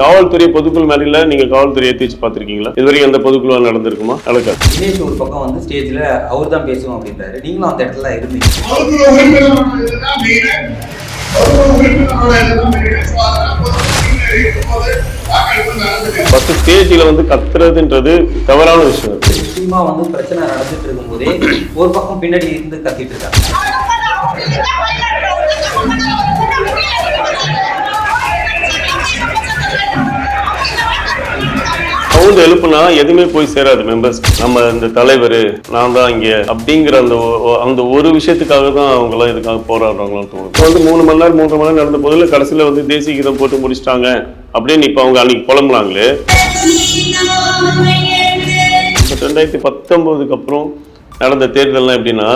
காவல்துறை பொதுக்குழு மேடையில் நீங்க காவல்துறை ஏற்றி வச்சு பார்த்துருக்கீங்களா? இது வரைக்கும் எந்த பொதுக்குழுவா நடந்திருக்குமா? நடக்காது. தினேஷ் ஒரு பக்கம் வந்து ஸ்டேஜ்ல அவர் தான் பேசுவோம் அப்படின்றாரு. நீங்களும் அந்த இடத்துல இருந்தீங்க. ஃபர்ஸ்ட் ஸ்டேஜில் வந்து கத்துறதுன்றது தவறான விஷயம். நிச்சயமா வந்து பிரச்சனை நடந்துட்டு இருக்கும்போதே ஒரு பக்கம் பின்னாடி இருந்து கத்திட்டு இருக்காங்க. சவுண்ட் எழுப்புனா எதுவுமே போய் சேராது மெம்பர்ஸ் நம்ம இந்த தலைவர் நான் தான் இங்கே. அப்படிங்கிற அந்த அந்த ஒரு விஷயத்துக்காக தான் அவங்க எல்லாம் இதுக்காக போராடுறாங்களான்னு தோணும் இப்போ வந்து மூணு மணி நேரம் மூன்று மணி நேரம் நடந்த போதில் கடைசியில் வந்து தேசிய கீதம் போட்டு முடிச்சிட்டாங்க. அப்படின்னு இப்போ அவங்க அன்னைக்கு புலம்புனாங்களே. ரெண்டாயிரத்தி பத்தொம்போதுக்கு அப்புறம் நடந்த தேர்தல்லாம் எப்படின்னா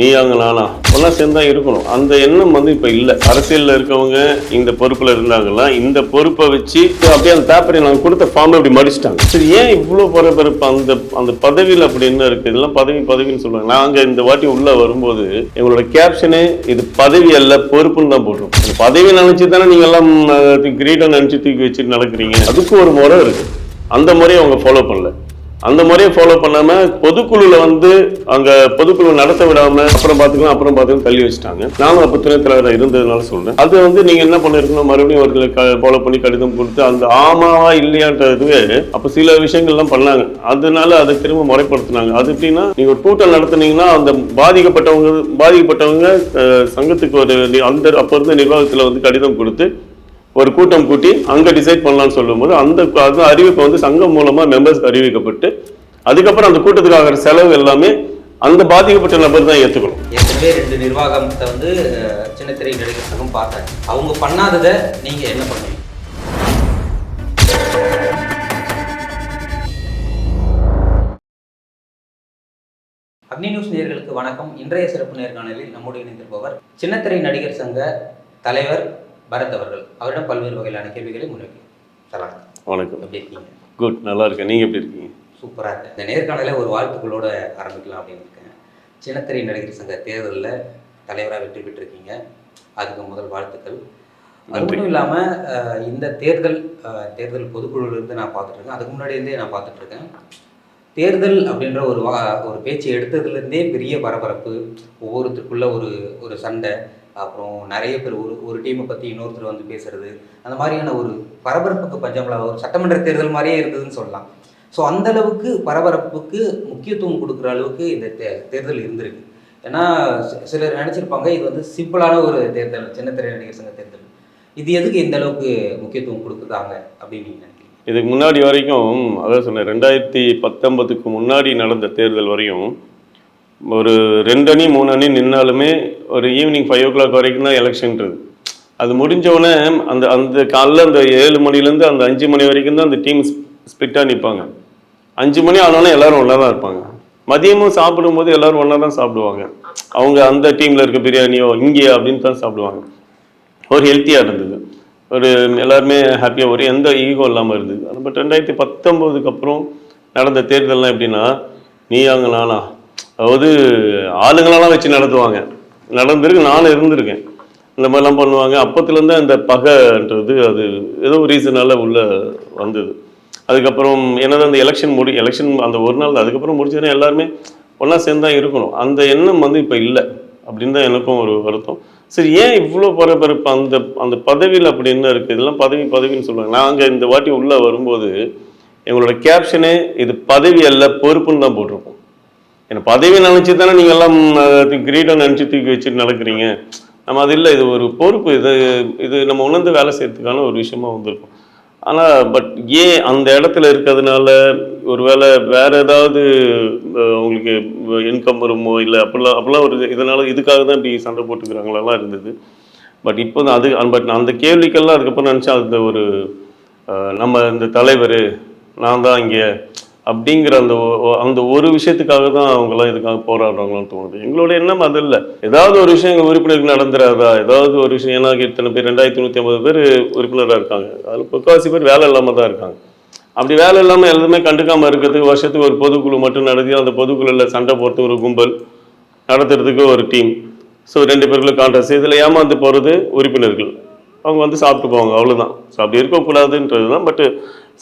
நீ அவங்க நானா? ஒன்றா சேர்ந்து தான் இருக்கணும். அந்த எண்ணம் வந்து இப்போ இல்லை. அரசியலில் இருக்கவங்க இந்த பொறுப்பில் இருந்தாங்கன்னா இந்த பொறுப்பை வச்சு அப்படியே அந்த பேப்பரை நாங்கள் கொடுத்த ஃபார்மில் அப்படி மடிச்சிட்டாங்க. சரி ஏன் இவ்வளோ பரபரப்பு அந்த அந்த பதவியில் அப்படி என்ன இருக்குது இதெல்லாம் பதவி பதவின்னு சொல்லுவாங்க. நாங்கள் இந்த வாட்டி உள்ளே வரும்போது எங்களோட கேப்ஷனு இது பதவி அல்ல பொறுப்புன்னு தான் போட்டிருக்கோம். பதவி நினச்சி தானே நீங்கள் எல்லாம் கிரீடம் நினச்சி தூக்கி வச்சுட்டு நடக்கிறீங்க. அதுக்கு ஒரு முறை இருக்குது அந்த முறையை அவங்க ஃபாலோ பண்ணல. அந்த முறையை ஃபாலோ பண்ணாம பொதுக்குழுல வந்து அங்க பொதுக்குழு நடத்த விடாம அப்புறம் பாத்துக்கலாம் அப்புறம் பாத்துக்கலாம் தள்ளி வச்சுட்டாங்க. நானும் அப்ப துணைத் தலைவராக இருந்ததுனால சொல்றேன். அது வந்து நீங்க என்ன பண்ணிருக்கணும்? மறுபடியும் அவர்களை ஃபாலோ பண்ணி கடிதம் கொடுத்து அந்த ஆமாவா இல்லையான்றதுவே அப்ப சில விஷயங்கள்லாம் பண்ணாங்க. அதனால அதை திரும்ப முறைப்படுத்தினாங்க. அது எப்படின்னா நீங்க ஒரு கூட்டம் நடத்துனீங்கன்னா அந்த பாதிக்கப்பட்டவங்க பாதிக்கப்பட்டவங்க சங்கத்துக்கு ஒரு அந்த அப்ப இருந்த நிர்வாகத்துல வந்து கடிதம் கொடுத்து ஒரு கூட்டம் கூட்டி அங்கே டிசைட் பண்ணலாம்னு சொல்லும்போது அந்த அது அறிவிப்பு வந்து சங்கம் மூலமாக மெம்பர்ஸ்க்கு அறிவிக்கப்பட்டு அதுக்கப்புறம் அந்த கூட்டத்துக்கு ஆகிற செலவு எல்லாமே அந்த பாதிக்கப்பட்ட நபர் தான் ஏற்றுக்கணும் ஏற்கனவே ரெண்டு நிர்வாகத்தை வந்து சின்ன சின்னத்திரை நடிகர் சங்கம் பார்த்தாங்க. அவங்க பண்ணாததை நீங்கள் என்ன பண்ணுவீங்க அக்னி நியூஸ் நேர்களுக்கு வணக்கம். இன்றைய சிறப்பு நேர்காணலில் நம்முடைய இணைந்திருப்பவர் சின்னத்திரை நடிகர் சங்க தலைவர் பரத் அவர்கள் அவரிடம் பல்வேறு வகையிலான கேள்விகளை முன்வைக்கிறேன் சலாம் வணக்கம். எப்படி இருக்கீங்க? குட் நல்லா இருக்கேன். நீங்க எப்படி இருக்கீங்க? சூப்பராக இருக்கு இந்த நேர்காணலை ஒரு வாழ்த்துக்களோட ஆரம்பிக்கலாம் அப்படின்னு இருக்கேன். சின்னத்திரை நடிகர் சங்க தேர்தலில் தலைவராக வெற்றி பெற்றிருக்கீங்க. அதுக்கு முதல் வாழ்த்துக்கள். அது. மட்டும் இல்லாமல் இந்த தேர்தல் தேர்தல் பொதுக்குழுலேருந்து நான் பார்த்துட்டு இருக்கேன் அதுக்கு முன்னாடி இருந்தே நான் பார்த்துட்டு இருக்கேன் தேர்தல் அப்படின்ற ஒரு வா ஒரு பேச்சு எடுத்ததுலேருந்தே பெரிய பரபரப்பு ஒவ்வொருத்தருக்குள்ள ஒரு ஒரு சண்டை அப்புறம் நிறைய பேர் ஒரு ஒரு டீமை பற்றி இன்னொருத்தர் வந்து பேசுறது அந்த மாதிரியான ஒரு பரபரப்புக்கு பஞ்சமில்ல ஒரு சட்டமன்ற தேர்தல் மாதிரியே இருந்ததுன்னு சொல்லலாம். ஸோ அந்த அளவுக்கு பரபரப்புக்கு முக்கியத்துவம் கொடுக்குற அளவுக்கு இந்த தே தேர்தல் இருந்திருக்கு. ஏன்னா சிலர் நினச்சிருப்பாங்க இது வந்து சிம்பிளான ஒரு தேர்தல் சின்னத்திரை நடிகர் சங்க தேர்தல். இது எதுக்கு இந்த அளவுக்கு முக்கியத்துவம் கொடுக்குறாங்க அப்படின்னு நீங்கள் நினைக்கிறீங்க? இதுக்கு முன்னாடி வரைக்கும் அதான் சொன்னேன் ரெண்டாயிரத்தி பத்தொன்பதுக்கு முன்னாடி நடந்த தேர்தல் வரையும் ஒரு ரெண்டு அணி மூணு அணி நின்னாலுமே ஒரு ஈவினிங் ஃபைவ் ஓ கிளாக் வரைக்கும் தான் எலெக்ஷன்றது அது முடிஞ்சவுடனே அந்த அந்த காலைல அந்த ஏழு மணிலேருந்து அந்த அஞ்சு மணி வரைக்கும் தான் அந்த டீம் ஸ்பிட்டாக நிற்பாங்க அஞ்சு மணி ஆனாலும் எல்லாரும் ஒன்றா தான் இருப்பாங்க. மதியமும் சாப்பிடும்போது எல்லாரும் ஒன்றா தான் சாப்பிடுவாங்க. அவங்க அந்த டீமில் இருக்க பிரியாணியோ இங்கே அப்படின்னு தான் சாப்பிடுவாங்க. ஒரு ஹெல்த்தியாக இருந்தது. ஒரு எல்லாருமே ஹாப்பியாக ஒரு எந்த ஈகோ இல்லாமல் இருந்தது. பட் ரெண்டாயிரத்தி பத்தொம்போதுக்கு அப்புறம் நடந்த தேர்தல்லாம் எப்படின்னா நீ அங்கே நானா? அதாவது ஆளுங்களெல்லாம் வச்சு நடத்துவாங்க. நடந்திருக்கு நானும் இருந்திருக்கேன். இந்த மாதிரிலாம் பண்ணுவாங்க. அப்பத்துலேருந்து அந்த பகைன்றது அது ஏதோ ஒரு ரீசனால வந்தது. அதுக்கப்புறம் என்னது அந்த எலெக்ஷன் முடி எலெக்ஷன் அந்த ஒரு நாள் அதுக்கப்புறம் முடிச்சதுன்னா எல்லாருமே ஒன்றா சேர்ந்து தான் இருக்கணும். அந்த எண்ணம் வந்து இப்போ இல்லை அப்படின்னு தான் எனக்கும் ஒரு வருத்தம். சரி ஏன் இவ்வளோ பரபரப்பு? அந்த அந்த பதவியில் அப்படி என்ன இருக்குது இதெல்லாம் பதவி பதவின்னு சொல்லுவாங்க. நாங்கள் இந்த வாட்டி உள்ளே வரும்போது எங்களோட கேப்ஷனே இது பதவி அல்ல பொறுப்புன்னு தான் போட்டிருப்போம் என்னை பதவி நினச்சி தானே நீங்கள் எல்லாம் கிரீடம் நினச்சி தூக்கி வச்சுட்டு நடக்கிறீங்க. நம்ம அது இல்லை இது ஒரு பொறுப்பு. இது இது நம்ம உணர்ந்து வேலை செய்யறதுக்கான ஒரு விஷயமா வந்திருக்கும். ஆனால் பட் ஏன் அந்த இடத்துல இருக்கிறதுனால ஒருவேளை வேற ஏதாவது உங்களுக்கு இன்கம் வருமோ இல்லை அப்படிலாம் அப்படிலாம் ஒரு இதனால இதுக்காக தான் இப்படி சண்டை போட்டுக்கிறாங்களெல்லாம் இருந்தது. பட் இப்போ தான் அது பட் அந்த கேள்விக்கெல்லாம் அதுக்கப்புறம் நினச்சா அந்த ஒரு நம்ம இந்த தலைவர் நான் தான் இங்கே அப்படிங்கிற அந்த அந்த ஒரு விஷயத்துக்காக தான் அவங்கெல்லாம் இதுக்காக போராடுறாங்களான்னு தோணுது. எங்களோட எண்ணம் அது இல்லை ஏதாவது ஒரு விஷயம் எங்கள் உறுப்பினருக்கு நடந்துறாதா ஏதாவது ஒரு விஷயம் ஏன்னா இத்தனை பேர் ரெண்டாயிரத்தி நூற்றி ஐம்பது பேர் உறுப்பினராக இருக்காங்க. அதில் முக்கால்வாசி பேர் வேலை இல்லாமல் தான் இருக்காங்க. அப்படி வேலை இல்லாமல் எல்லாமே கண்டுக்காமல் இருக்கிறதுக்கு வருஷத்துக்கு ஒரு பொதுக்குழு மட்டும் நடத்தி அந்த பொதுக்குழுவில் சண்டை போட்டு ஒரு கும்பல் நடத்துறதுக்கு ஒரு டீம். ஸோ ரெண்டு பேருக்குள்ள கான்ட்ராஸ்ட் இதில் ஏமாந்து போகிறது உறுப்பினர்கள். அவங்க வந்து சாப்பிட்டு போவாங்க அவ்வளோதான் ஸோ அப்படி இருக்கக்கூடாதுன்றது தான் பட்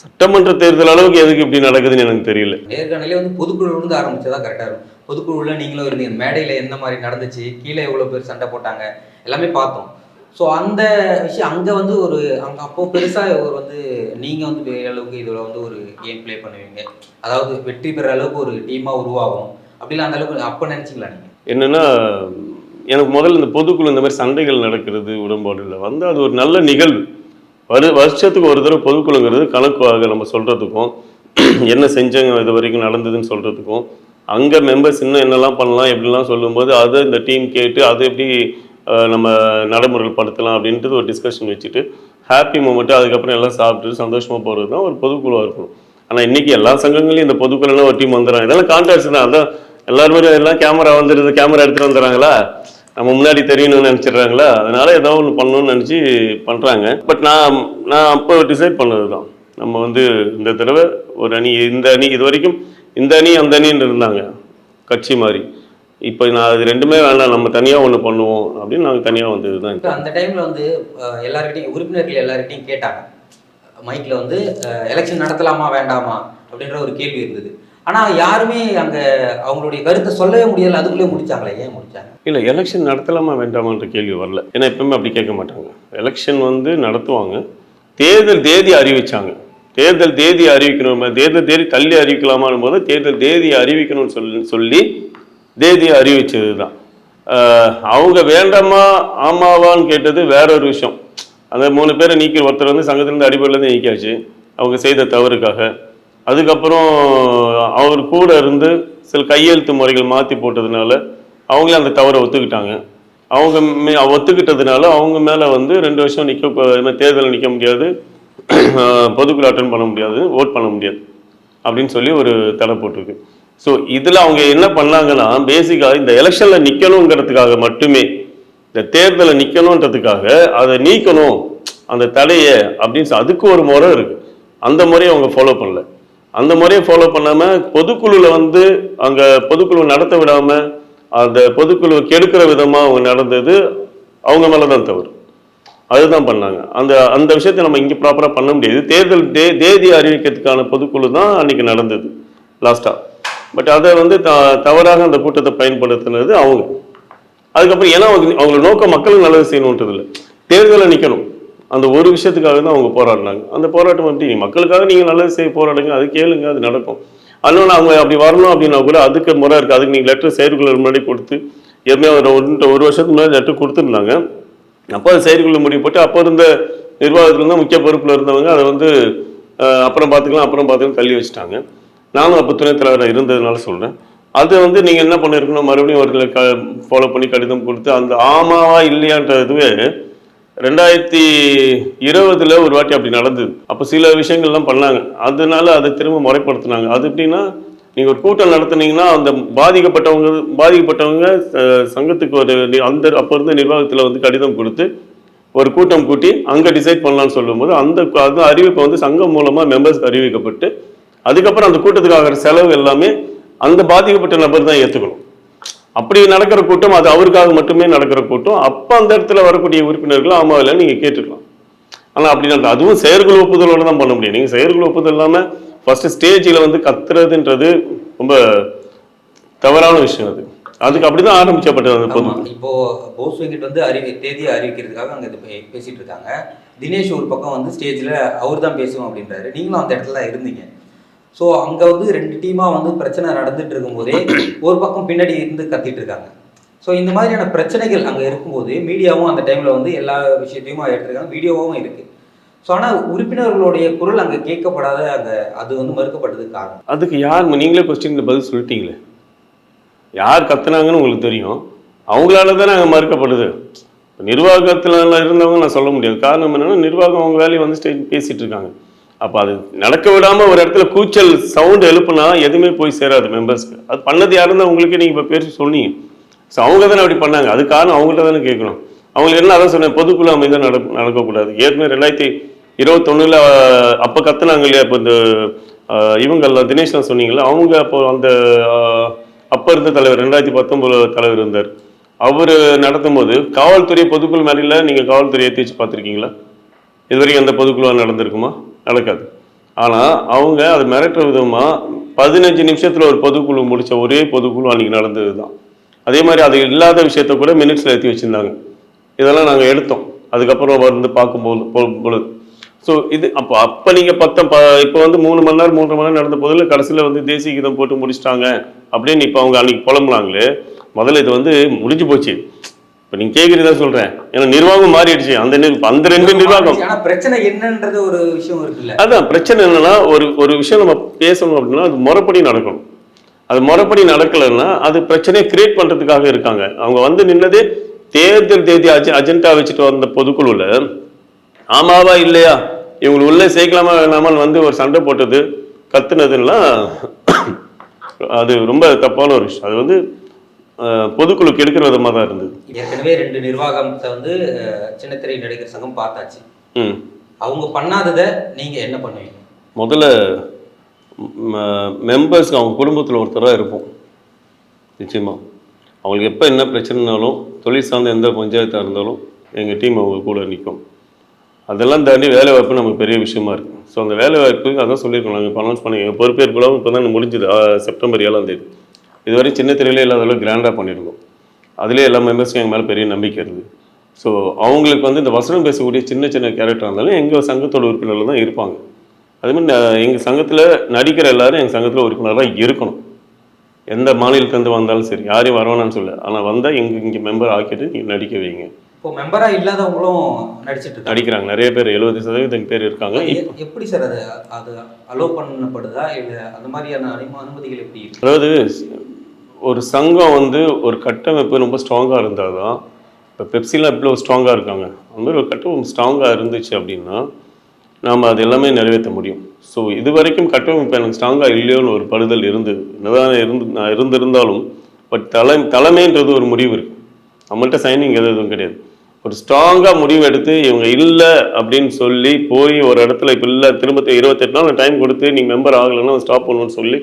சட்டமன்ற தேர்தல் அளவுக்கு எதுக்கு இப்படி நடக்குதுன்னு எனக்கு தெரியல. நேர்காணலே வந்து பொதுக்குழு இருந்து ஆரம்பிச்சதா கரெக்டாக இருக்கும். பொதுக்குழுவில் நீங்களும் இருந்தீங்க. மேடையில் எந்த மாதிரி நடந்துச்சு? கீழே எவ்வளோ பேர் சண்டை போட்டாங்க? எல்லாமே பார்த்தோம். ஸோ அந்த விஷயம் அங்கே வந்து ஒரு அங்கே அப்போ பெருசாக ஒரு வந்து நீங்கள் வந்து பெரிய அளவுக்கு இதில் வந்து ஒரு கேம் ப்ளே பண்ணுவீங்க. அதாவது வெற்றி பெற அளவுக்கு ஒரு டீமாக உருவாகும். அப்படிலாம் அந்த அளவுக்கு அப்போ நினச்சிங்களா நீங்கள் என்னன்னா எனக்கு முதல்ல இந்த பொதுக்குழு இந்த மாதிரி சண்டைகள் நடக்கிறது உடன்பாடு இல்லை வந்து அது ஒரு நல்ல நிகழ்வு. வரு வருஷத்துக்கு ஒரு தடவை பொதுக்குழுங்கிறது கணக்குவாக நம்ம சொல்கிறதுக்கும் என்ன செஞ்சங்க இது வரைக்கும் நடந்ததுன்னு சொல்கிறதுக்கும் அங்கே மெம்பர்ஸ் இன்னும் என்னெல்லாம் பண்ணலாம் எப்படிலாம் சொல்லும்போது அதை இந்த டீம் கேட்டு அதை எப்படி நம்ம நடைமுறைகள் படுத்தலாம் அப்படின்றது ஒரு டிஸ்கஷன் வச்சுட்டு ஹாப்பி மூமெண்ட்டு அதுக்கப்புறம் எல்லாம் சாப்பிட்டு சந்தோஷமாக போகிறது தான் ஒரு பொதுக்குழுவாக இருக்கணும். ஆனால் இன்னைக்கு எல்லா சங்கங்களையும் இந்த பொதுக்குழுலாம் ஒரு டீம் வந்துடுறாங்க. இதெல்லாம் கான்ட்ராக்ட்ஸ் தான். அதான் எல்லாருமே எல்லாம் கேமரா வந்துடுது கேமரா எடுத்துகிட்டு வந்துடுறாங்களா? நம்ம முன்னாடி தெரியணும்னு நினச்சிடுறாங்களா? அதனால ஏதோ ஒன்று பண்ணணும்னு நினச்சி பண்ணுறாங்க பட் நான் நான் அப்போ டிசைட் பண்ணது தான் நம்ம வந்து இந்த தடவை ஒரு அணி இந்த அணி இது வரைக்கும் இந்த அணி அந்த அணின்னு இருந்தாங்க. கட்சி மாதிரி. இப்போ நான் அது ரெண்டுமே வேண்டாம். நம்ம தனியாக ஒன்று பண்ணுவோம் அப்படின்னு நாங்கள் தனியாக வந்தது தான் இப்போ அந்த டைமில் வந்து எல்லாருக்கிட்டையும் உறுப்பினர்கள் எல்லார்கிட்டையும் கேட்டாங்க. மைக்கில் வந்து எலெக்ஷன் நடத்தலாமா வேண்டாமா அப்படின்ற ஒரு கேள்வி இருந்தது. ஆனால் யாருமே அங்கே அவங்களுடைய கருத்தை சொல்லவே முடியல அதுக்குள்ளே முடிச்சாங்களே ஏன் முடிச்சாங்க? இல்லை எலெக்ஷன் நடத்தலாமா வேண்டாமான்ற கேள்வி வரல. ஏன்னா எப்பவுமே அப்படி கேட்க மாட்டாங்க. எலெக்ஷன் வந்து நடத்துவாங்க. தேர்தல் தேதி அறிவிச்சாங்க. தேர்தல் தேதி அறிவிக்கணும்? தேர்தல் தேதி தள்ளி அறிவிக்கலாமான்னு போது தேர்தல் தேதி அறிவிக்கணும்னு சொல்லி சொல்லி தேதியை அறிவிச்சது தான் அவங்க வேண்டாமா ஆமாவான்னு கேட்டது வேற ஒரு விஷயம். அந்த மூணு பேரை நீக்கி ஒருத்தர் வந்து சங்கத்திலேருந்து அடிப்படையிலேருந்து நீக்கியாச்சு. அவங்க செய்த தவறுக்காக. அதுக்கப்புறம் அவர் கூட இருந்து சில கையெழுத்து முறைகள் மாற்றி போட்டதுனால அவங்களே அந்த தவறை ஒத்துக்கிட்டாங்க. அவங்க மே ஒத்துக்கிட்டதுனால அவங்க மேலே வந்து ரெண்டு வருஷம் நிற்க தேர்தலில் நிற்க முடியாது. பொதுக்குழு அட்டன் பண்ண முடியாது ஓட் பண்ண முடியாது அப்படின்னு சொல்லி ஒரு தடை போட்டிருக்கு. ஸோ இதில் அவங்க என்ன பண்ணாங்கன்னா பேசிக்காக இந்த எலெக்ஷனில் நிற்கணுங்கிறதுக்காக மட்டுமே இந்த தேர்தலில் நிற்கணுன்றதுக்காக அதை நீக்கணும் அந்த தடையை அப்படின்னு அதுக்கு ஒரு முறை இருக்குது அந்த முறையை அவங்க ஃபாலோ பண்ணல. அந்த முறையை ஃபாலோ பண்ணாமல் பொதுக்குழுவில் வந்து அங்கே பொதுக்குழு நடத்த விடாமல் அந்த பொதுக்குழுவை கெடுக்கிற விதமாக அவங்க நடந்தது அவங்க மேலே தான் தவறு. அதுதான் பண்ணாங்க. அந்த அந்த விஷயத்தை நம்ம இங்கே ப்ராப்பராக பண்ண முடியாது. தேர்தல் தே தேதி அறிவிக்கிறதுக்கான பொதுக்குழு தான் அன்னைக்கு நடந்தது லாஸ்ட்டாக பட் அதை வந்து த தவறாக அந்த கூட்டத்தை பயன்படுத்தினது அவங்க. அதுக்கப்புறம் ஏன்னா அவங்க அவங்களோட நோக்கம் மக்களுக்கு நல்லது செய்யணுன்றது இல்லை தேர்தலில் நிற்கணும் அந்த ஒரு விஷயத்துக்காக தான் அவங்க போராடினாங்க. அந்த போராட்டம் வந்துட்டு மக்களுக்காக நீங்கள் நல்லது செய்ய போராடுங்க. அது கேளுங்க அது நடக்கும். அதனால அவங்க அப்படி வரணும் அப்படின்னா கூட அதுக்கு முறை இருக்குது அதுக்கு நீங்கள் லெட்டர் செயற்குழு முன்னாடி கொடுத்து ஏற்கனவே ஒரு ஒரு வருஷத்துக்கு முன்னாடி லெட்டர் கொடுத்துருந்தாங்க. அப்போ அது செயற்குழு முடிவு போட்டு அப்போ இருந்த நிர்வாகத்தில் இருந்தால் முக்கிய பொறுப்பில் இருந்தவங்க அதை வந்து அப்புறம் பார்த்துக்கலாம் அப்புறம் பார்த்துக்கலாம் தள்ளி வச்சுட்டாங்க. நானும் அப்போ துணைத் தலைவராக இருந்ததுனால சொல்கிறேன் அது வந்து நீங்கள் என்ன பண்ணியிருக்கணும் மறுபடியும் ஒரு க ஃபாலோ பண்ணி கடிதம் கொடுத்து அந்த ஆமாவா இல்லையான்றதுவே ரெண்டாயிரத்தி இருபதுல ஒரு வாட்டி அப்படி நடந்தது. அப்போ சில விஷயங்கள்லாம் பண்ணாங்க. அதனால அதை திரும்ப முறைப்படுத்தினாங்க. அது எப்படின்னா நீங்கள் ஒரு கூட்டம் நடத்துனீங்கன்னா அந்த பாதிக்கப்பட்டவங்க பாதிக்கப்பட்டவங்க சங்கத்துக்கு ஒரு அந்த அப்போ இருந்த நிர்வாகத்தில் வந்து கடிதம் கொடுத்து ஒரு கூட்டம் கூட்டி அங்கே டிசைட் பண்ணலான்னு சொல்லும்போது அந்த கு- அது அறிவிப்பை வந்து சங்கம் மூலமாக மெம்பர்ஸ்க்கு அறிவிக்கப்பட்டு அதுக்கப்புறம் அந்த கூட்டத்துக்கு ஆகிற செலவு எல்லாமே அந்த பாதிக்கப்பட்ட நபர் தான் ஏற்றுக்கணும் அப்படி நடக்கிற கூட்டம் அது அவருக்காக மட்டுமே நடக்கிற கூட்டம். அப்போ அந்த இடத்துல வரக்கூடிய உறுப்பினர்கள் ஆமா இல்லை நீங்கள் கேட்டுக்கலாம் ஆனால் அப்படி நடக்கும் அதுவும் செயற்குழு ஒப்புதலோட தான் பண்ண முடியும். நீங்கள் செயற்குழு ஒப்புதல் இல்லாமல் ஃபஸ்ட்டு ஸ்டேஜில் வந்து கத்துறதுன்றது ரொம்ப தவறான விஷயம் அது. அதுக்கு அப்படிதான் ஆரம்பிச்சப்பட்டது அந்த பொது இப்போ போஸ் வெங்கட் வந்து அறிவி தேதியை அறிவிக்கிறதுக்காக அங்கே பே- பேசிட்டு இருக்காங்க. தினேஷ் ஒரு பக்கம் வந்து ஸ்டேஜில் அவர் தான் பேசுவோம் அப்படின்றாரு. நீங்களும் அந்த இடத்துல இருந்தீங்க. ஸோ அங்கே வந்து ரெண்டு டீமாக வந்து பிரச்சனை நடந்துட்டு இருக்கும்போதே ஒரு பக்கம் பின்னாடி இருந்து கத்திட்டு இருக்காங்க. ஸோ இந்த மாதிரியான பிரச்சனைகள் அங்கே இருக்கும்போது மீடியாவும் அந்த டைமில் வந்து எல்லா விஷயத்தையும் எடுத்துருக்காங்க. வீடியோவும் இருக்குது ஸோ ஆனால் உறுப்பினர்களுடைய குரல் அங்கே கேட்கப்படாத அந்த அது வந்து மறுக்கப்பட்டதுக்கு காரணம். அதுக்கு யார் நீங்களே கொஸ்டினுக்கு பதில் சொல்லிட்டீங்களே? யார் கத்துனாங்கன்னு உங்களுக்கு தெரியும். அவங்களால தானே அங்கே மறுக்கப்படுது. நிர்வாகத்தில் இருந்தவங்க நான் சொல்ல முடியாது. காரணம் என்னன்னா நிர்வாகம் அவங்க வேலையை வந்து ஸ்டேஜ் பேசிட்டு இருக்காங்க. அப்போ அது நடக்க விடாமல் ஒரு இடத்துல கூச்சல் சவுண்டு எழுப்புனா எதுவுமே போய் சேராது மெம்பர்ஸ்க்கு அது பண்ணது யாருன்னு உங்களுக்கே நீங்கள் இப்போ பேசி சொன்னீங்க. ஸோ அவங்க தானே அப்படி பண்ணாங்க. அது காரணம் அவங்கள்ட்ட தானே கேட்கணும். அவங்களுக்கு என்ன அதான் சொன்னேன் பொதுக்குழு அமைந்தால் நட நடக்கக்கூடாது. ஏற்கனவே ரெண்டாயிரத்தி இருபத்தொன்னுல அப்போ கத்துனாங்க இல்லையா? இப்போ இந்த இவங்கெல்லாம் தினேஷ்லாம் சொன்னீங்களா அவங்க அப்போ அந்த அப்போ இருந்த தலைவர் ரெண்டாயிரத்தி பத்தொம்போது தலைவர் இருந்தார். அவர் நடத்தும் போது காவல்துறை பொதுக்குழு மேடையில் நீங்கள் காவல்துறை ஏற்றி வச்சு பார்த்துருக்கீங்களா? இதுவரைக்கும் எந்த பொதுக்குழுவாக நடந்திருக்குமா? நடக்காது. ஆனால் அவங்க அதை மிரட்டுற விதமாக பதினஞ்சு நிமிஷத்தில் ஒரு பொதுக்குழு முடித்த ஒரே பொதுக்குழு அன்றைக்கி நடந்தது தான் அதே மாதிரி அது இல்லாத விஷயத்த கூட மினிட்ஸில் ஏற்றி வச்சுருந்தாங்க. இதெல்லாம் நாங்கள் எடுத்தோம். அதுக்கப்புறம் வந்து பார்க்கும்போது பொழுது ஸோ இது அப்போ அப்போ நீங்கள் பத்தம் ப இப்போ வந்து மூணு மணி நேரம் மூன்றரை மணி நேரம் நடந்த போதில் கடைசியில் வந்து தேசிய கீதம் போட்டு முடிச்சிட்டாங்க அப்படின்னு இப்போ அவங்க அன்னைக்கு புலம்புனாங்களே முதல்ல இது வந்து முடிஞ்சு போச்சு. இப்போ நீங்கள் கேட்குறதா சொல்கிறேன் ஏன்னா நிர்வாகம் மாறிடுச்சு. அந்த அந்த ரெண்டு நிர்வாகம். பிரச்சனை என்னன்றது ஒரு விஷயம் இருக்குல்ல. அதான் பிரச்சனை என்னன்னா ஒரு ஒரு விஷயம் நம்ம பேசணும் அப்படின்னா அது முறைப்படி நடக்கணும் அது முறைப்படி நடக்கலைன்னா அது பிரச்சனையை கிரியேட் பண்றதுக்காக இருக்காங்க. அவங்க வந்து நின்னதே தேர்தல் தேதி அஜ அஜெண்டா வச்சுட்டு வந்த பொதுக்குழுல ஆமாவா இல்லையா? இவங்களை உள்ளே சேர்க்கலாமா வேணாமான்னு வந்து ஒரு சண்டை போட்டது கத்துனதுலாம் அது ரொம்ப தப்பான ஒரு விஷயம். அது வந்து அஹ், பொதுக்குழுக்கு எடுக்கிற விதமாக தான் இருந்தது. ஏற்கனவே ரெண்டு நிர்வாகத்தை வந்து சின்னத்திரை நடிகர் சங்கம் பார்த்தாச்சு. அவங்க பண்ணாததை நீங்க என்ன பண்ணுவீங்க? முதல்ல மெம்பர்ஸ்க்கு அவங்க குடும்பத்தில் ஒருத்தராக இருப்போம். நிச்சயமாக அவங்களுக்கு எப்போ என்ன பிரச்சனைனாலும் தொழில் சார்ந்த எந்த பஞ்சாயத்தாக இருந்தாலும் எங்கள் டீம் அவங்க கூட நிற்கும். அதெல்லாம் தாண்டி வேலை வாய்ப்பு நமக்கு பெரிய விஷயமா இருக்குது ஸோ அந்த வேலை வாய்ப்புக்கு அதான் சொல்லியிருக்கோம். நாங்கள் இப்போ அனௌன்ஸ் பண்ணி எங்கள் பொறுப்பேற்புலாம் இப்போ தான் முடிஞ்சுது செப்டம்பர் ஏழாம் தேதி. இதுவரை சின்ன திரையிலே இல்லாத அளவுக்கு கிராண்டாக பண்ணியிருக்கோம். அதுலேயே எல்லா மெம்பர்ஸ்க்கும் எங்கள் மேலே பெரிய நம்பிக்கை இருக்குது. ஸோ அவங்களுக்கு வந்து இந்த வசனம் பேசக்கூடிய சின்ன சின்ன கேரக்டர் இருந்தாலும் எங்கள் சங்கத்தோட உறுப்பினர்கள் தான் இருப்பாங்க. அதே மாதிரி எங்கள் சங்கத்தில் நடிக்கிற எல்லாரும் எங்கள் சங்கத்தில் உறுப்பினராக இருக்கணும். எந்த மாநிலத்திலேருந்து வந்தாலும் சரி யாரையும் வரவேணாம்னு சொல்ல ஆனால் வந்தால் எங்க இங்கே மெம்பர் ஆக்கிட்டு நீங்கள் நடிக்க வைங்க. இப்போ மெம்பரா இல்லாதவங்களும் நடிச்சிட்டு நடிக்கிறாங்க. நிறைய பேர் எழுபது சதவீதம் பேர் இருக்காங்க. எப்படி சார் அது அது அலோ பண்ணப்படுதா? இல்ல அந்த மாதிரியான அனும- அனுமதிகள் எப்படி அதாவது ஒரு சங்கம் வந்து ஒரு கட்டமைப்பு ரொம்ப ஸ்ட்ராங்காக இருந்தால் தான் இப்போ பெப்சிலாம் இவ்வளோ ஸ்ட்ராங்காக இருக்காங்க. அந்த மாதிரி ஒரு கட்டமைப்பு ஸ்ட்ராங்காக இருந்துச்சு அப்படின்னா நாம் அது எல்லாமே நிறைவேற்ற முடியும். ஸோ இது வரைக்கும் கட்டமைப்பு எனக்கு ஸ்ட்ராங்காக இல்லையோன்னு ஒரு படுதல் இருந்தது என்னதான் இருந்து நான் இருந்திருந்தாலும் பட் தலை தலைமைன்றது ஒரு முடிவு இருக்குது நம்மள்கிட்ட சைனிங் எது எதுவும் கிடையாது. ஒரு ஸ்ட்ராங்காக முடிவு எடுத்து இவங்க இல்லை அப்படின்னு சொல்லி போய் ஒரு இடத்துல இப்போ இல்லை திரும்ப இருபத்தெட்டு நாள் டைம் கொடுத்து நீங்கள் மெம்பர் ஆகலைன்னா ஸ்டாப் பண்ணணும்னு சொல்லி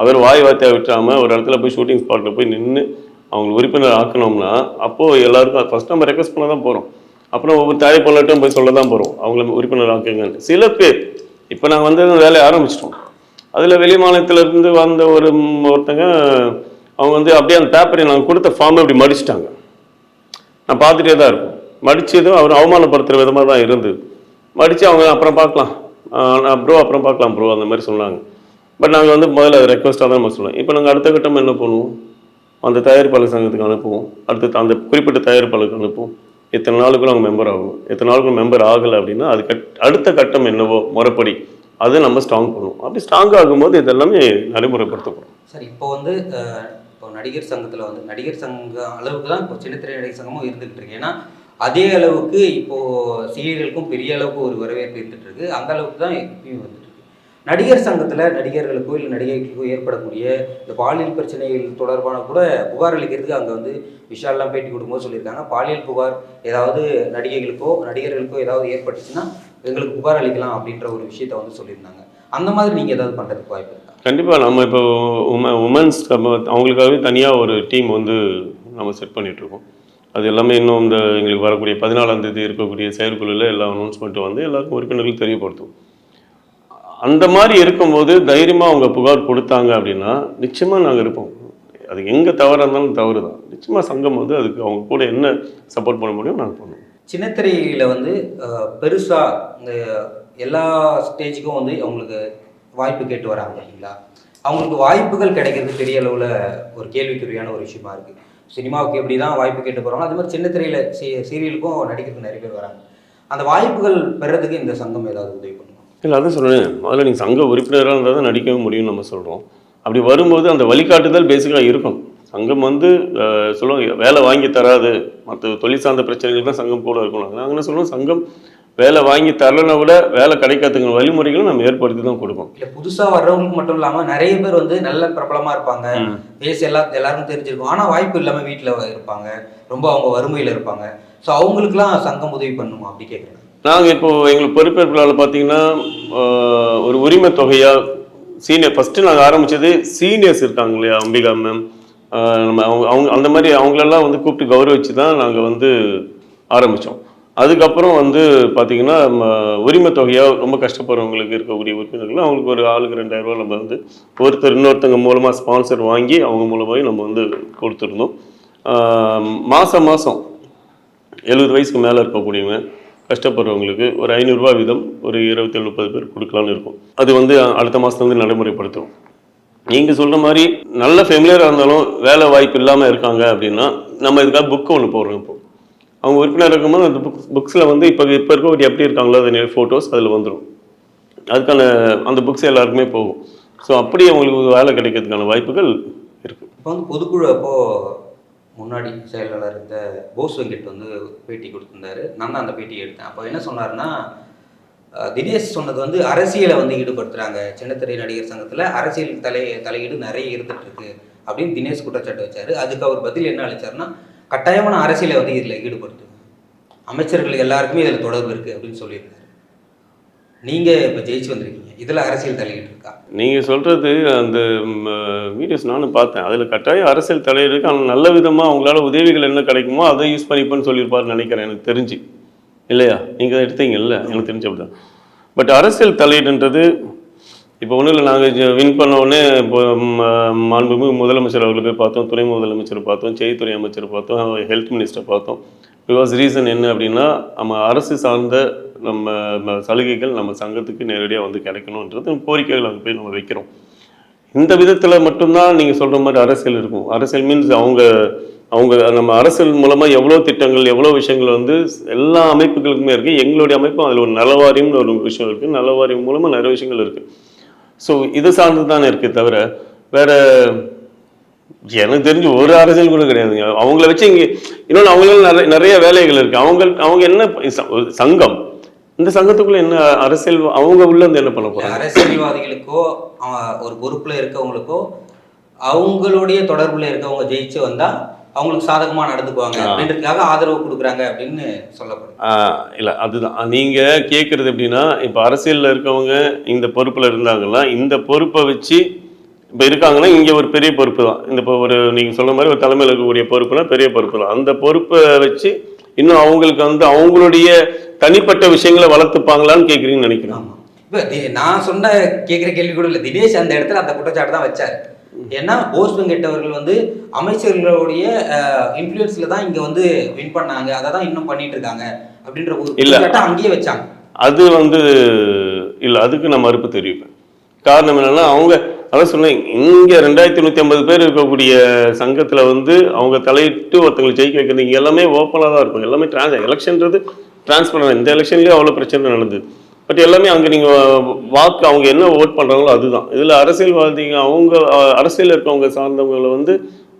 அவர் வாய் வார்த்தையாக விட்டுறாமல் ஒரு இடத்துல போய் ஷூட்டிங் ஸ்பாட்டில் போய் நின்று அவங்க உறுப்பினர் ஆக்கணும்னா அப்போது எல்லாருக்கும் ஃபஸ்ட் நம்ம ரெக்வஸ்ட் பண்ண தான் போகிறோம் அப்புறம் ஒவ்வொரு தாய் போய் சொல்ல தான் போகிறோம் அவங்கள உறுப்பினர் ஆக்குங்கன்னு சில பேர் இப்போ நாங்கள் வந்து வேலையை ஆரம்பிச்சிட்டோம். அதில் வெளி மாநிலத்திலேருந்து வந்த ஒரு ஒருத்தங்க அவங்க வந்து அப்படியே அந்த பேப்பரை நாங்கள் கொடுத்த ஃபார்மை அப்படி மடிச்சிட்டாங்க. நான் பார்த்துட்டே தான் இருக்கும். மடித்ததும் அவர் அவமானப்படுத்துகிற விதமாக தான் இருந்தது. மடித்து அவங்க அப்புறம் பார்க்கலாம். ப்ரோ அப்புறம் பார்க்கலாம் ப்ரோ அந்த மாதிரி சொன்னாங்க. பட் நாங்கள் வந்து முதல்ல ரெக்வஸ்ட்டாக தான் நம்ம சொல்லுவோம் இப்போ நாங்கள் அடுத்த கட்டம் என்ன பண்ணுவோம்? அந்த தயாரிப்பாளர் சங்கத்துக்கு அனுப்புவோம். அடுத்து அந்த குறிப்பிட்ட தயாரிப்பாளருக்கு அனுப்புவோம். எத்தனை நாளுக்குள்ள அவங்க மெம்பர் ஆகும் எத்தனை நாளுக்குள்ள மெம்பர் ஆகலை அப்படின்னா அது கட் அடுத்த கட்டம் என்னவோ முறைப்படி அதை நம்ம ஸ்ட்ராங் பண்ணுவோம். அப்படி ஸ்ட்ராங் ஆகும்போது இதெல்லாமே நடைமுறைப்படுத்தப்படும். சார் இப்போ வந்து இப்போ நடிகர் சங்கத்தில் வந்து நடிகர் சங்க அளவுக்கு தான் இப்போ சின்னத்திரை நடிகர் சங்கமும் இருந்துகிட்டு இருக்கு. ஏன்னா அதே அளவுக்கு இப்போ சீரியலுக்கும் பெரிய அளவுக்கு ஒரு வரவேற்பு இருந்துட்டு இருக்கு. அந்த அளவுக்கு தான் இப்பயும் வந்துட்டு நடிகர் சங்கத்தில் நடிகர்களுக்கோ இல்லை நடிகைகளுக்கோ ஏற்படக்கூடிய இந்த பாலியல் பிரச்சனைகள் தொடர்பான கூட புகார் அளிக்கிறதுக்கு அங்கே வந்து விஷால்லாம் பேட்டி கொடுக்கும்போது சொல்லியிருக்காங்க. பாலியல் புகார் ஏதாவது நடிகைகளுக்கோ நடிகர்களுக்கோ ஏதாவது ஏற்பட்டுச்சுன்னா எங்களுக்கு புகார் அளிக்கலாம் அப்படின்ற ஒரு விஷயத்த வந்து சொல்லியிருந்தாங்க. அந்த மாதிரி நீங்கள் ஏதாவது பண்ணுறதுக்கு வாய்ப்பு இருக்கா? கண்டிப்பாக நம்ம இப்போ உம உமன்ஸ் அவங்களுக்காகவே தனியாக ஒரு டீம் வந்து நம்ம செட் பண்ணிகிட்ருக்கோம் இருக்கோம். அது எல்லாமே இன்னும் இந்த எங்களுக்கு வரக்கூடிய பதினாலாம் தேதி இருக்கக்கூடிய செயற்குழுவில் எல்லா அனௌன்ஸ்மெண்ட்டும் வந்து எல்லாருக்கும் உறுப்பினர்களுக்கு தெரியப்படுத்தும். அந்த மாதிரி இருக்கும்போது தைரியமாக அவங்க புகார் கொடுத்தாங்க அப்படின்னா நிச்சயமாக நாங்கள் இருப்போம். அது எங்கே தவறாக இருந்தாலும் தவறு தான் நிச்சயமாக சங்கம் வந்து அதுக்கு அவங்க கூட என்ன சப்போர்ட் பண்ண முடியும் நாங்கள் பண்ணுவோம். சின்னத்திரையில் வந்து பெருசாக இந்த எல்லா ஸ்டேஜுக்கும் வந்து அவங்களுக்கு வாய்ப்பு கேட்டு வராங்க இல்லைங்களா? அவங்களுக்கு வாய்ப்புகள் கிடைக்கிறது பெரிய அளவில் ஒரு கேள்விக்குறியான ஒரு விஷயமா இருக்குது சினிமாவுக்கு எப்படி தான் வாய்ப்பு கேட்டு போகிறாங்க அது மாதிரி சின்னத்திரையில் சீ சீரியலுக்கும் நடிக்கிறதுக்கு நிறைய பேர் வராங்க. அந்த வாய்ப்புகள் பெறதுக்கு இந்த சங்கம் ஏதாவது உதவி பண்ணும்? இல்லை அதான் சொல்கிறேன் முதல்ல நீங்கள் சங்க உறுப்பினராக இருந்தால் தான் நடிக்கவும் முடியும்னு நம்ம சொல்கிறோம் அப்படி வரும்போது அந்த வழிகாட்டுதல் பேசிக்காக இருக்கும். சங்கம் வந்து சொல்லுவாங்க வேலை வாங்கி தராது. மற்ற தொழில் சார்ந்த பிரச்சனைகள் தான் சங்கம் கூட இருக்கணும் நாங்கள் என்ன சொல்லுவோம் சங்கம் வேலை வாங்கி தரலனா விட வேலை கிடைக்காதுங்கிற வழிமுறைகளும் நம்ம ஏற்படுத்தி தான் கொடுப்போம் இல்ல புதுசா வர்றவங்களுக்கு மட்டும் இல்லாம நிறைய பேர் வந்து நல்ல பிரபலமா இருப்பாங்க. பேசி எல்லா எல்லாரும் தெரிஞ்சிருக்கும். ஆனா வாய்ப்பு இல்லாம வீட்டுல இருப்பாங்க. ரொம்ப அவங்க வறுமையில இருப்பாங்க. ஸோ அவங்களுக்குலாம் சங்கம் உதவி பண்ணுமா? அப்படி கேட்குறேன் நாங்கள் இப்போது எங்களுக்கு பொறுப்பேற்பாளர் பார்த்தீங்கன்னா ஒரு உரிமை தொகையாக சீனியர் ஃபஸ்ட்டு நாங்கள் ஆரம்பித்தது சீனியர்ஸ் இருக்காங்க இல்லையா அம்பிகா மேம் நம்ம அவங்க அவங்க அந்த மாதிரி அவங்களெல்லாம் வந்து கூப்பிட்டு கௌரவிச்சு தான் நாங்கள் வந்து ஆரம்பித்தோம் அதுக்கப்புறம் வந்து பார்த்தீங்கன்னா நம்ம உரிமை தொகையாக ரொம்ப கஷ்டப்படுறவங்களுக்கு இருக்கக்கூடிய உறுப்பினர்கள் அவங்களுக்கு ஒரு ஆளுக்கு ரெண்டாயிரம் நம்ம வந்து ஒருத்தர் இன்னொருத்தங்க மூலமாக ஸ்பான்சர் வாங்கி அவங்க மூலமாகவே நம்ம வந்து கொடுத்துருந்தோம். மாதம் மாதம் எழுபது வயசுக்கு மேலே இருக்கக்கூடியவங்க கஷ்டப்படுறவங்களுக்கு ஒரு ஐநூறுரூவா வீதம் ஒரு இருபத்தேழு முப்பது பேர் கொடுக்கலான்னு இருக்கும். அது வந்து அடுத்த மாதத்துலேருந்து நடைமுறைப்படுத்தும். நீங்கள் சொல்கிற மாதிரி நல்ல ஃபெமிலியராக இருந்தாலும் வேலை வாய்ப்பு இல்லாமல் இருக்காங்க அப்படின்னா நம்ம இதுக்காக புக்கு ஒன்று போடுறோம் இப்போ. அவங்க உறுப்பினர் இருக்கும்போது அந்த புக் புக்ஸில் வந்து இப்போ இப்போ இருக்கக்கூடிய எப்படி இருக்காங்களோ அது ஃபோட்டோஸ் அதில் வந்துடும் அதுக்கான அந்த புக்ஸ் எல்லாருக்குமே போகும். ஸோ அப்படியே அவங்களுக்கு வேலை கிடைக்கிறதுக்கான வாய்ப்புகள் இருக்குது இப்போ வந்து பொதுக்குழு அப்போது முன்னாடி செயலாளர் இருந்த போஸ் வெங்கட் வந்து பேட்டி கொடுத்துருந்தாரு. நான் தான் அந்த பேட்டி எடுத்தேன். அப்போ என்ன சொன்னாருன்னா தினேஷ் சொன்னது வந்து அரசியலை வந்து ஈடுபடுத்துகிறாங்க சின்னத்திரை நடிகர் சங்கத்தில் அரசியல் தலை தலையீடு நிறைய இருந்துகிட்ருக்கு அப்படின்னு தினேஷ் குற்றச்சாட்டு வச்சாரு. அதுக்கு அவர் பதில் என்ன அளிச்சாருன்னா கட்டாயமான அரசியலை வந்து இதில் ஈடுபடுத்து அமைச்சர்கள் எல்லாருக்குமே இதில் தொடர்பு இருக்குது அப்படின்னு சொல்லியிருக்காரு. நீங்க இப்போ ஜெயிச்சு வந்திருக்கீங்க. இதில் அரசியல் தலையீடு இருக்கா? நீங்கள் சொல்கிறது அந்த வீடியோஸ் நானும் பார்த்தேன். அதில் கட்டாயம் அரசியல் தலையீடு இருக்கு. ஆனால் நல்ல விதமாக அவங்களால உதவிகள் என்ன கிடைக்குமோ அதை யூஸ் பண்ணிப்பேன்னு சொல்லியிருப்பாருன்னு நினைக்கிறேன். எனக்கு தெரிஞ்சு. இல்லையா? நீங்கள் எடுத்தீங்கல்ல? எனக்கு தெரிஞ்சு அப்படிதான். பட் அரசியல் தலையீடுன்றது இப்போ ஒன்றும் இல்லை. நாங்கள் வின் பண்ண உடனே இப்போ மாண்புமிகு முதலமைச்சர் அவர்களை போய் பார்த்தோம். துணை முதலமைச்சர் பார்த்தோம். செய்தித்துறை அமைச்சர் பார்த்தோம். ஹெல்த் மினிஸ்டர் பார்த்தோம். பிகாஸ் ரீசன் என்ன அப்படின்னா நம்ம அரசு சார்ந்த நம்ம சலுகைகள் நம்ம சங்கத்துக்கு நேரடியாக வந்து கிடைக்கணுன்றது கோரிக்கைகள் அங்கே போய் நம்ம வைக்கிறோம். இந்த விதத்தில் மட்டும்தான் நீங்கள் சொல்கிற மாதிரி அரசியல் இருக்கும். அரசியல் மீன்ஸ் அவங்க அவங்க நம்ம அரசியல் மூலமாக எவ்வளோ திட்டங்கள் எவ்வளோ விஷயங்கள் வந்து எல்லா அமைப்புகளுக்குமே இருக்குது எங்களுடைய அமைப்பும் அதில் ஒரு நலவாரியம்னு ஒரு விஷயம் இருக்குது நலவாரியம் மூலமாக நிறைய விஷயங்கள் இருக்குது ஸோ இது சார்ந்து தானே இருக்குது தவிர வேறு எனக்கு தெரிஞ்சு ஒரு அரசியல் கூட கிடையாதுங்க அவங்கள வச்சு இங்கே இன்னொன்று அவங்களுக்கு நிறைய நிறைய வேலைகள் இருக்குது அவங்க அவங்க என்ன சங்கம். இந்த சங்கத்துக்குள்ள என்ன அரசியல் அவங்க உள்ள இருந்து என்ன பண்ண போறாங்க? அரசியல்வாதிகளுக்கோ ஒரு பொறுப்புல இருக்கவங்களுக்கோ அவங்களுடைய தொடர்புல இருக்கவங்க ஜெயிச்சு வந்தா அவங்களுக்கு சாதகமா நடந்துக்குவாங்க. அப்படின்றதுக்காக ஆதரவு கொடுக்குறாங்க அப்படின்னு சொல்லப்படுது ஆஹ் இல்ல அதுதான். நீங்க கேட்கறது எப்படின்னா இப்ப அரசியல்ல இருக்கவங்க இந்த பொறுப்புல இருந்தாங்கன்னா இந்த பொறுப்பை வச்சு இப்ப இருக்காங்கன்னா இங்க ஒரு பெரிய பொறுப்பு தான். இந்த இப்போ ஒரு நீங்க சொன்ன மாதிரி ஒரு தலைமையில் இருக்கக்கூடிய பொறுப்புனா பெரிய பொறுப்பு தான். அந்த பொறுப்பை வச்சு இன்னும் அவங்களுக்கு வந்து அவங்களுடைய தனிப்பட்ட விஷயங்களை வளர்த்துப்பாங்களான்னு கேட்குறீங்கன்னு நினைக்கிறேன். இப்ப நான் சொன்ன கேட்குற கேள்வி கூட இல்லை. தினேஷ் அந்த இடத்துல அந்த குற்றச்சாட்டு தான் வச்சாரு. ஏன்னா போஸ் வெங்கட் அவர்கள் வந்து அமைச்சர்களுடைய இன்ஃப்ளூயன்ஸ்ல தான் இங்க வந்து வின் பண்ணாங்க. அதை தான் இன்னும் பண்ணிட்டு இருக்காங்க. அப்படின்ற ஒரு இல்ல. அங்கேயே வச்சாங்க. அது வந்து இல்லை அதுக்கு நான் மறுப்பு தெரிவிப்பேன். காரணம் என்னன்னா அவங்க அதான் சொன்னேன் இங்கே ரெண்டாயிரத்தி நூற்றி ஐம்பது பேர் இருக்கக்கூடிய சங்கத்தில் வந்து அவங்க தலையிட்டு ஒருத்தங்களை ஜெயிக்க வைக்கிறது இங்கே எல்லாமே ஓப்பனாக தான் இருக்கும். எல்லாமே ட்ரான்ஸ் எலெக்ஷன்றது டிரான்ஸ்பரன் இந்த எலெக்ஷன்லேயும் அவ்வளோ பிரச்சனை நடந்தது. பட் எல்லாமே அங்கே நீங்கள் வாக்கு அவங்க என்ன ஓட் பண்ணுறாங்களோ அதுதான். இதில் அரசியல்வாதிங்க அவங்க அரசியலில் இருக்கவங்க சார்ந்தவங்களை வந்து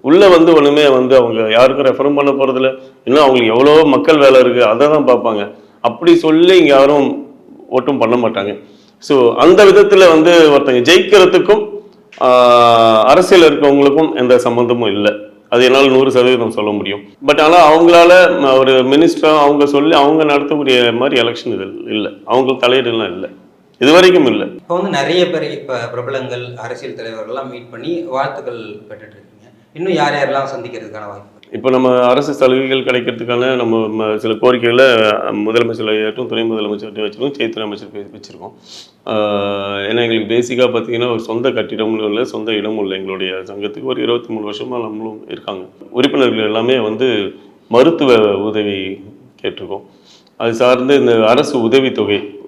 உள்ளே வந்து ஒன்றுமே வந்து அவங்க யாருக்கும் ரெஃபரும் பண்ண போகிறதில்ல இன்னும் அவங்களுக்கு எவ்வளோ மக்கள் வேலை இருக்குது அதை தான் பார்ப்பாங்க. அப்படி சொல்லி இங்கே யாரும் ஓட்டும் பண்ண மாட்டாங்க. ஸோ அந்த விதத்தில் வந்து ஒருத்தங்க ஜெயிக்கிறதுக்கும் அரசியல் இருக்கவங்களுக்கும் எந்த சம்மந்தமும் இல்லை. அது என்னால் நூறு சதவீதம் சொல்ல முடியும். பட் ஆனால் அவங்களால ஒரு மினிஸ்டராக அவங்க சொல்லி அவங்க நடத்தக்கூடிய மாதிரி எலெக்ஷன் இது இல்லை. அவங்களுக்கு தலையீடுலாம் இல்லை. இது வரைக்கும் இல்லை. இப்போ வந்து நிறைய பேர் இப்போ பிரபலங்கள் அரசியல் தலைவர்கள்லாம் மீட் பண்ணி வாழ்த்துக்கள் பெற்றுட்டு இருக்கீங்க. இன்னும் யார் யாரெல்லாம் சந்திக்கிறதுக்கான வாய்ப்பு இப்போ நம்ம அரசு சலுகைகள் கிடைக்கிறதுக்கான நம்ம ம- சில கோரிக்கைகளை முதலமைச்சர் துணை முதலமைச்சர்கிட்ட வச்சிருக்கோம் செய்தித்துறை அமைச்சர் வச்சுருக்கோம். ஏன்னா எங்களுக்கு பேசிக்காக பார்த்தீங்கன்னா ஒரு சொந்த கட்டிடமும் இல்லை சொந்த இடமும் இல்லை. எங்களுடைய சங்கத்துக்கு ஒரு இருபத்தி மூணு வருஷமாக நம்மளும் இருக்காங்க. உறுப்பினர்கள் எல்லாமே வந்து மருத்துவ உதவி கேட்டிருக்கோம். அது சார்ந்து இந்த அரசு உதவித்தொகை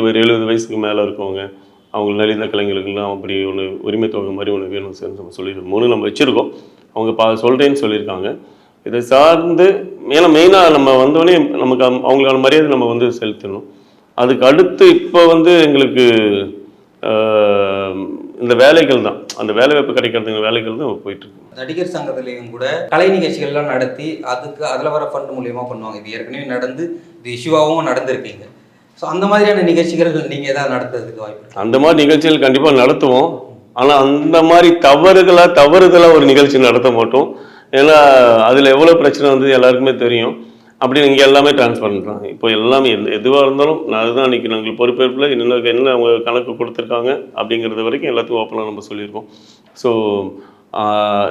ஒரு எழுபது வயசுக்கு மேலே இருக்கவங்க அவங்க நலிந்த கலைஞர்களுக்கெல்லாம் அப்படி ஒன்று உரிமை தொகை மாதிரி ஒன்று வேணும் சார் நம்ம சொல்லியிருக்கோம். மூணு நம்ம வச்சுருக்கோம். அவங்க பா சொல்கிறேன்னு சொல்லியிருக்காங்க. இதை சார்ந்து ஏன்னா மெயினாக நம்ம வந்தோடனே நமக்கு அவங்க- அவங்களுக்கான மரியாதை நம்ம வந்து செலுத்தணும். அதுக்கு அடுத்து இப்போ வந்து எங்களுக்கு இந்த வேலைகள் தான். அந்த வேலை வாய்ப்பு கிடைக்கிறதுங்க வேலைகள் தான் போயிட்டுருக்கு நடிகர் சங்கத்திலையும் கூட கலை நிகழ்ச்சிகள்லாம் நடத்தி அதுக்கு அதில் வர ஃபண்ட் மூலியமா பண்ணுவாங்க. இது ஏற்கனவே நடந்து இது இஷ்யூவாகவும் நடந்திருக்கீங்க. ஸோ அந்த மாதிரியான நிகழ்ச்சிகள் நீங்கள் ஏதாவது நடத்துறதுக்கு வாய்ப்பு இருக்கா? அந்த மாதிரி நிகழ்ச்சிகள் கண்டிப்பாக நடத்துவோம். ஆனால் அந்த மாதிரி தவறுகளாக தவறுதலாக ஒரு நிகழ்ச்சி நடத்த மாட்டோம். ஏன்னா அதில் எவ்வளோ பிரச்சனை வந்தது எல்லாருக்குமே தெரியும். அப்படி இங்கே எல்லாமே ட்ரான்ஸ்ஃபர் பண்ணுறாங்க இப்போ எல்லாமே எது எதுவாக இருந்தாலும் நான் அதுதான் அன்றைக்கி நாங்கள் பொறுப்பேற்பில் என்ன என்ன அவங்க கணக்கு கொடுத்துருக்காங்க அப்படிங்கிறது வரைக்கும் எல்லாத்தையும் ஓப்பனாக நம்ம சொல்லியிருக்கோம். ஸோ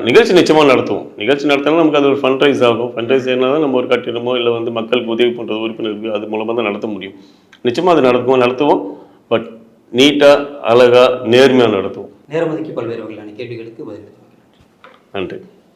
நிகழ்ச்சி நிச்சயமாக நடத்துவோம். நிகழ்ச்சி நடத்தினா நமக்கு அது ஒரு ஃபண்ட் ரைஸ் ஆகும். ஃபண்ட் ரைஸ் ஏன்னா தான் நம்ம ஒரு கட்டிடமோ இல்லை வந்து மக்களுக்கு உதவி பண்ணுறது உறுப்பினருக்கு அது மூலமாக தான் நடத்த முடியும். நிச்சயமாக அது நடக்கும் நடத்துவோம். பட் நீட்டாக அழகாக நேர்மையாக நடத்துவோம். நேர்மதிக்கு பல்வேறு வகையிலான கேள்விகளுக்கு பதில் நன்றி.